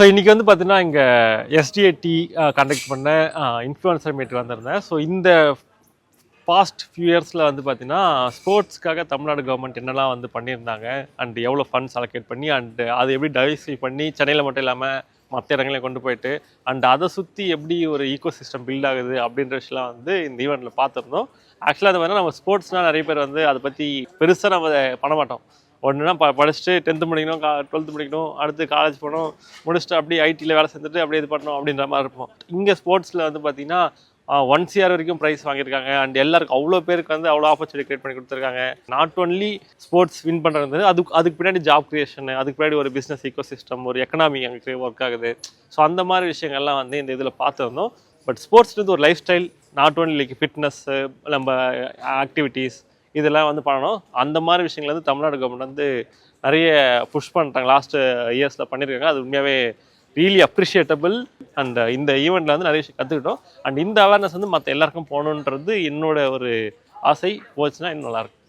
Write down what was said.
So இன்றைக்கி வந்து பார்த்தீங்கன்னா இங்கே எஸ்டிஐடி கண்டக்ட் பண்ண இன்ஃப்ளூயன்சர் மீட் வந்திருந்தேன். ஸோ இந்த பாஸ்ட் ஃபியூ இயர்ஸில் வந்து பார்த்தீங்கன்னா ஸ்போர்ட்ஸ்க்காக தமிழ்நாடு கவர்மெண்ட் என்னெல்லாம் வந்து பண்ணியிருந்தாங்க? அண்ட் எவ்வளோ ஃபண்ட்ஸ் அலோகேட் பண்ணி அண்ட் அதை எப்படி டைவர்சிஃபை பண்ணி சென்னையில் மட்டும் இல்லாமல் மற்ற இடங்களையும் கொண்டு போயிட்டு அண்ட் அதை சுற்றி எப்படி ஒரு ஈக்கோ சிஸ்டம் பில்ட் ஆகுது அப்படின்ற விஷயம்லாம் வந்து இந்த ஈவெண்ட்டில் பார்த்துருந்தோம். ஆக்சுவலாக அது மாதிரி நம்ம ஸ்போர்ட்ஸ்னால் நிறைய பேர் வந்து அதை பற்றி பெருசாக நம்ம அதை பண்ண மாட்டோம். ஒன்றுனா ப படிச்சுட்டு டென்த்து முடிக்கணும் கா டுவெல்த்து முடிக்கணும் அடுத்து காலேஜ் போகணும் முடிச்சுட்டு அப்படியே ஐடியில் வேலை செஞ்சுட்டு அப்படியே இது பண்ணணும் அப்படின்ற மாதிரி இருப்போம். இங்கே ஸ்போர்ட்ஸில் வந்து பார்த்தீங்கன்னா ஒன் சிஆர் வரைக்கும் ப்ரைஸ் வாங்கியிருக்காங்க. அண்ட் எல்லாருக்கும் அவ்வளோ பேருக்கு வந்து அவ்வளோ ஆப்பர்ச்சுனிட்டி கிரியேட் பண்ணி கொடுத்துருக்காங்க. நாட் ஒன்லி ஸ்போர்ட்ஸ் வின் பண்ணுறது அதுக்கு அதுக்கு பின்னாடி ஜாப் க்ரியேஷன் அதுக்கு பின்னாடி ஒரு பிஸ்னஸ் ஈக்கோ சிஸ்டம் ஒரு எக்கனாமி அங்கே ஒர்க் ஆகுது. ஸோ அந்த மாதிரி விஷயங்கள்லாம் வந்து இந்த இதில் பார்த்துருந்தோம். பட் ஸ்போர்ட்ஸ்ன்றது ஒரு lifestyle not only like fitness நம்ம ஆக்டிவிட்டீஸ் இதெல்லாம் வந்து பண்ணணும். அந்த மாதிரி விஷயங்கள் வந்து தமிழ்நாடு கவர்மெண்ட் வந்து நிறைய புஷ் பண்ணுறாங்க லாஸ்ட் இயர்ஸில் பண்ணியிருக்காங்க. அது உண்மையாகவே ரியலி அப்ரிஷியேட்டபிள் அண்ட் இந்த ஈவெண்ட்டில் வந்து நிறைய விஷயம் கற்றுக்கிட்டோம் அண்ட் இந்த அவேர்னஸ் வந்து மற்ற எல்லாருக்கும் போகணுன்றது என்னோட ஒரு ஆசை. போச்சுன்னா இன்னும் நல்லாயிருக்கும்